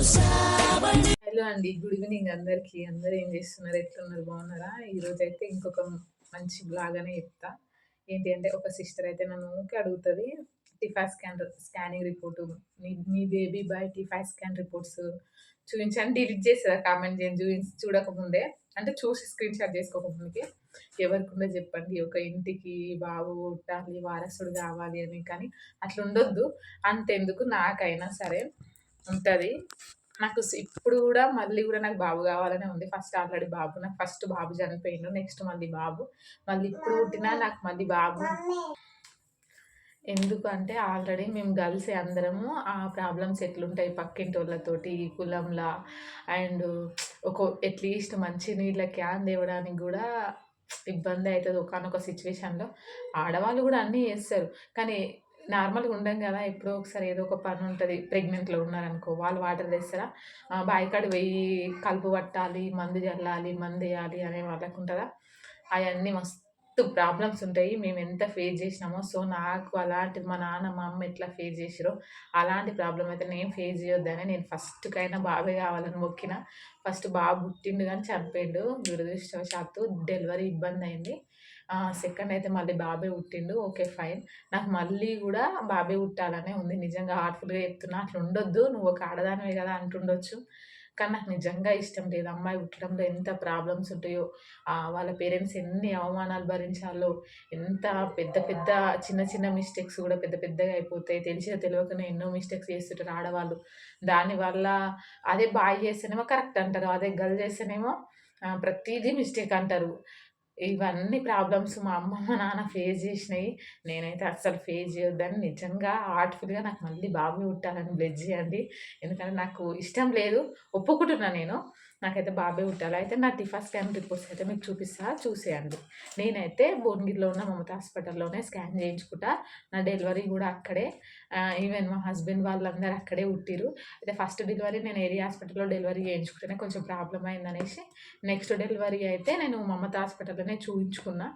Hello అండి good evening అందరికి. అందరూ ఏం చేస్తున్నారు? ఎట్లున్నారు? బాగున్నారా? ఈరోజు అయితే ఇంకొక మంచి బ్లాగ్ అనే చెప్తా. ఏంటి అంటే ఒక సిస్టర్ అయితే నన్ను ఊకే అడుగుతుంది టిఫా స్కాన్ స్కానింగ్ రిపోర్టు మీ మీ baby boy TIFFA scan reports చూపించండి డిలీట్ చేస్తుందా కామెంట్ చేయండి చూపించి చూడకముందే. అంటే చూసి స్క్రీన్ షాట్ చేసుకోకముందుకే. ఎవరికుండా చెప్పండి ఒక ఇంటికి బాబు పుట్టాలి వారసుడు కావాలి అని కానీ అట్లా ఉండొద్దు అంతెందుకు నాకైనా సరే ఉంటుంది. నాకు ఇప్పుడు కూడా మళ్ళీ కూడా నాకు బాబు కావాలనే ఉంది. ఫస్ట్ ఆల్రెడీ బాబు నాకు ఫస్ట్ బాబు చనిపోయిండు నెక్స్ట్ మళ్ళీ బాబు. మళ్ళీ ఇప్పుడు పుట్టినా నాకు మళ్ళీ బాబు. ఎందుకంటే ఆల్రెడీ మేము కలిసి అందరము ఆ ప్రాబ్లమ్స్ ఎట్లుంటాయి పక్కింటి వాళ్ళతోటి కులంలా. అండ్ ఒక అట్లీస్ట్ మంచి నీళ్ళ క్యాన్ తేవడానికి కూడా ఇబ్బంది అవుతుంది ఒకనొక సిచ్యువేషన్లో. ఆడవాళ్ళు కూడా అన్నీ చేస్తారు. కానీ నార్మల్గా ఉండం కదా ఎప్పుడో ఒకసారి ఏదో ఒక పని ఉంటుంది ప్రెగ్నెంట్లో ఉన్నారనుకో వాళ్ళు వాటర్ తెస్తారా? బాయికాడ వెయ్యి కలుపు పట్టాలి మందు చల్లాలి మందు వేయాలి అనే వాళ్ళకు ఉంటుందా? అవన్నీ మస్తు ప్రాబ్లమ్స్ ఉంటాయి మేము ఎంత ఫేస్ చేసినామో. సో నాకు అలాంటిది మా నాన్న మా అమ్మ ఎట్లా ఫేస్ చేసిరో అలాంటి ప్రాబ్లం అయితే నేను ఫేస్ చేయొద్దని నేను ఫస్ట్కైనా బాబే కావాలని మొక్కిన. ఫస్ట్ బాబు పుట్టిండు కానీ చనిపోయిండు. దురదృష్టవశాత్తు డెలివరీ ఇబ్బంది అయింది సెకండ్ అయితే మళ్ళీ బాబే పుట్టిండు. Okay fine. నాకు మళ్ళీ కూడా బాబే పుట్టాలనే ఉంది. నిజంగా హార్ట్ఫుల్గా చెప్తున్నా. అట్లా ఉండొద్దు. నువ్వు ఒక ఆడదానివే కదా అంటుండొచ్చు. కానీ నాకు నిజంగా ఇష్టం లేదు. అమ్మాయి పుట్టడంలో ఎంత ప్రాబ్లమ్స్ ఉంటాయో. వాళ్ళ పేరెంట్స్ ఎన్ని అవమానాలు భరించాలో. ఎంత పెద్ద పెద్ద చిన్న చిన్న మిస్టేక్స్ కూడా పెద్ద పెద్దగా అయిపోతాయి. తెలిసిన తెలియకనే ఎన్నో మిస్టేక్స్ చేస్తుంటారు ఆడవాళ్ళు. దానివల్ల అదే బాయ్ చేస్తేనేమో కరెక్ట్ అంటారు. అదే గర్ల్ చేస్తేనేమో ప్రతిదీ మిస్టేక్ అంటారు. ఇవన్నీ ప్రాబ్లమ్స్ మా అమ్మ మా నాన్న ఫేస్ చేసినాయి. నేనైతే అస్సలు ఫేస్ చేయొద్దని నిజంగా హార్ట్ఫుల్గా నాకు మళ్ళీ బాబు పుట్టాలని బ్లెజ్ చేయండి. ఎందుకంటే నాకు ఇష్టం లేదు. ఒప్పుకుంటున్నా నేను. నాకైతే బాబే ఉంటారు అయితే నా టిఫా స్కాన్ రిపోర్ట్స్ అయితే మీకు చూపిస్తా చూసేయండి. నేనైతే భువనగిరిలో ఉన్న మమతా హాస్పిటల్లోనే స్కాన్ చేయించుకుంటా. నా డెలివరీ కూడా అక్కడే. ఈవెన్ మా హస్బెండ్ వాళ్ళందరూ అక్కడే ఉట్టిరు అయితే ఫస్ట్ డెలివరీ నేను ఏరియా హాస్పిటల్లో డెలివరీ చేయించుకుంటేనే కొంచెం ప్రాబ్లం అయిందనేసి నెక్స్ట్ డెలివరీ అయితే నేను మమతా హాస్పిటల్లోనే చూపించుకున్నా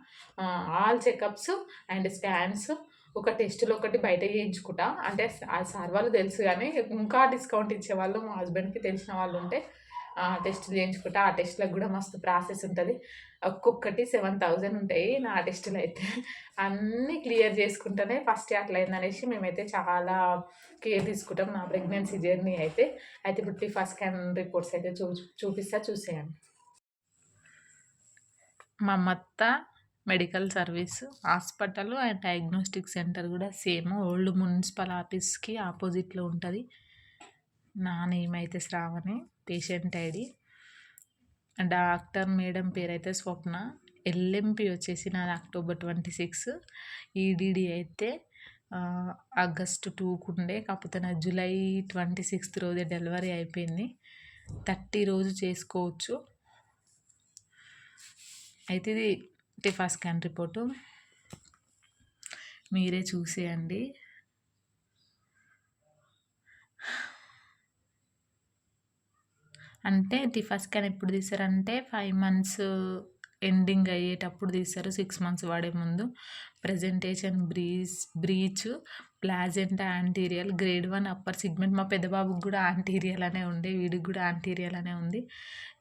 ఆల్ చెకప్స్ అండ్ స్కాన్స్ ఒక టెస్టులో ఒకటి బయట చేయించుకుంటా. అంటే ఆ సార్ వాళ్ళు తెలుసు కానీ ఇంకా డిస్కౌంట్ ఇచ్చేవాళ్ళు మా హస్బెండ్కి తెలిసిన వాళ్ళు ఉంటే టెస్టులు చేయించుకుంటా ఆ టెస్ట్లకు కూడా మస్తు ప్రాసెస్ ఉంటుంది. ఒక్కొక్కటి సెవెన్ థౌజండ్ ఉంటాయి నా టెస్టులు అయితే. అన్నీ క్లియర్ చేసుకుంటేనే ఫస్ట్ అట్లయిందనేసి మేమైతే చాలా కేర్ తీసుకుంటాం నా ప్రెగ్నెన్సీ జర్నీ అయితే. అయితే ఇప్పుడు ఫస్ట్ స్కాన్ రిపోర్ట్స్ అయితే చూ చూపిస్తా చూసేయండి. మా మత్త medical service hospital and diagnostic centre కూడా సేమ్ ఓల్డ్ మున్సిపల్ ఆఫీస్కి ఆపోజిట్లో ఉంటుంది. నా నేమ్ అయితే Sravani patient ID doctor madam పేరు అయితే స్వప్న ఎల్ఎంపి వచ్చేసి నాది అక్టోబర్ ట్వంటీ సిక్స్. ఈడీడీ అయితే ఆగస్టు టూకు ఉండే. కాకపోతే నా జూలై ట్వంటీ సిక్స్త్ రోజే డెలివరీ అయిపోయింది. థర్టీ రోజు చేసుకోవచ్చు. అయితే ఇది టిఫా స్కాన్ రిపోర్టు. మీరే చూసేయండి. అంటే టిఫా స్కాన్ ఎప్పుడు తీసారంటే ఫైవ్ మంత్స్ ఎండింగ్ అయ్యేటప్పుడు తీస్తారు సిక్స్ మంత్స్ వాడే ముందు. Presentation breech breech placenta anterior grade one upper segment. మా పెద్దబాబుకి కూడా యాంటీరియల్ అనే ఉండే వీడికి కూడా యాంటీరియల్ అనే ఉంది.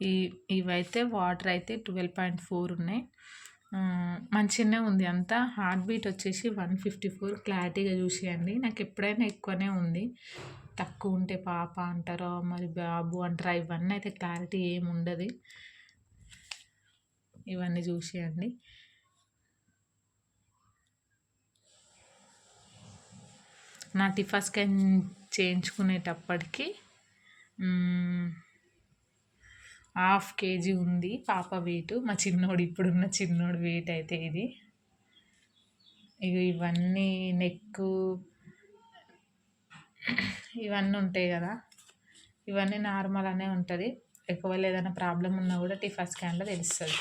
ఈ ఇవైతే వాటర్ అయితే ట్వెల్వ్ పాయింట్ ఫోర్ ఉన్నాయి. మంచిగానే ఉంది. అంతా హార్ట్ బీట్ వచ్చేసి వన్ ఫిఫ్టీ ఫోర్. క్లారిటీగా చూసేయండి. నాకు ఎప్పుడైనా ఎక్కువనే ఉంది. తక్కువ ఉంటే పాప అంటారో మరి బాబు అంటారా ఇవన్నీ అయితే క్లారిటీ ఏమి ఉండదు. ఇవన్నీ చూసేయండి. నా టిఫా స్కాన్ చేయించుకునేటప్పటికి హాఫ్ కేజీ ఉంది పాప వెయిట్. మా చిన్నోడు ఇప్పుడున్న చిన్నోడు వెయిట్ అయితే ఇది. ఇవన్నీ నెక్ ఇవన్నీ ఉంటాయి కదా. ఇవన్నీ నార్మల్ అనే ఉంటుంది. ఎక్కువ ఏదైనా ప్రాబ్లం ఉన్నా కూడా టిఫా స్కాన్లో తెలుస్తుంది.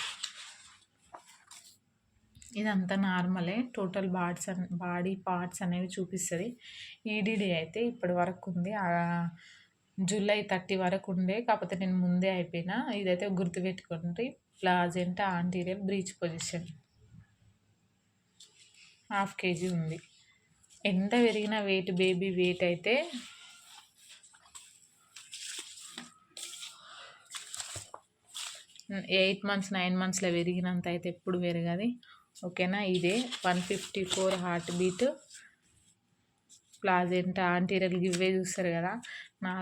ఇదంతా నార్మలే. టోటల్ బాడ్స్ బాడీ పార్ట్స్ అనేవి చూపిస్తుంది. ఈడీడీ అయితే ఇప్పటి వరకు ఉంది. జూలై థర్టీ వరకు ఉండే. కాకపోతే నేను ముందే అయిపోయినా. ఇదైతే గుర్తుపెట్టుకోండి. Placenta anterior breech position. Half KG ఉంది. ఎంత పెరిగిన వెయిట్ బేబీ వెయిట్ అయితే ఎయిట్ మంత్స్ నైన్ మంత్స్లో పెరిగినంత అయితే ఎప్పుడు పెరగది. ఓకేనా? ఇదే one fifty four heart beat placenta anterior ఇవే చూస్తారు కదా. నా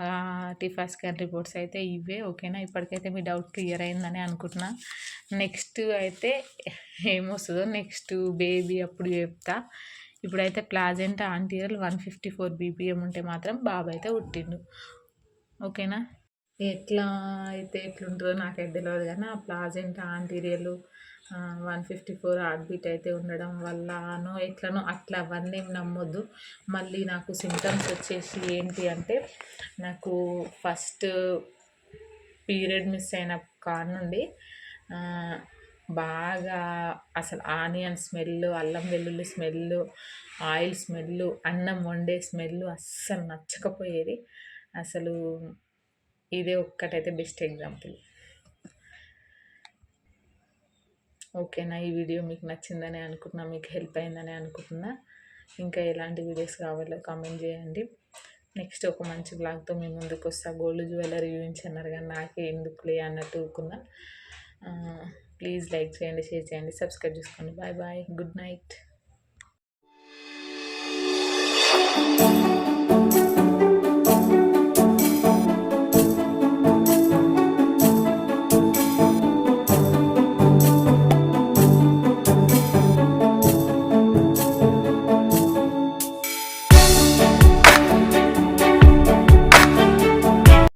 టిఫా స్కాన్ రిపోర్ట్స్ అయితే ఇవే ఓకేనా? ఇప్పటికైతే మీ డౌట్ క్లియర్ అయిందని అనుకుంటున్నా. నెక్స్ట్ అయితే ఏమొస్తుందో నెక్స్ట్ బేబీ అప్పుడు చెప్తా. ఇప్పుడైతే placenta anterior one fifty four BPM ఉంటే మాత్రం బాబు అయితే పుట్టిండు ఓకేనా? ఎట్లా అయితే ఎట్లుంటుందో నాకైతే తెలియదు కానీ ఆ placenta anterior one fifty four heartbeat అయితే ఉండడం వల్లనో ఎట్లనో అట్లా అవన్నీ ఏం నమ్మొద్దు. మళ్ళీ నాకు సిమ్టమ్స్ వచ్చేసి ఏంటి అంటే నాకు ఫస్ట్ పీరియడ్ మిస్ అయిన కాడ నుండి బాగా అసలు ఆనియన్ స్మెల్ అల్లం వెల్లుల్లి స్మెల్ ఆయిల్ స్మెల్ అన్నం వండే స్మెల్ అస్సలు నచ్చకపోయేది. అసలు ఇదే ఒక్కటైతే బెస్ట్ ఎగ్జాంపుల్. ఓకేనా ఈ వీడియో మీకు నచ్చిందని అనుకుంటున్నా మీకు హెల్ప్ అయిందని అనుకుంటున్నా. ఇంకా ఎలాంటి వీడియోస్ కావాలో కామెంట్ చేయండి. నెక్స్ట్ ఒక మంచి బ్లాగ్తో మీ ముందుకు వస్తా గోల్డ్ జ్యువెలరీ చూపించన్నారు కానీ నాకే ఎందుకులే అన్నట్టు ఊకున్నా ప్లీజ్ లైక్ చేయండి షేర్ చేయండి సబ్స్క్రైబ్ చేసుకోండి. Bye bye. Good night.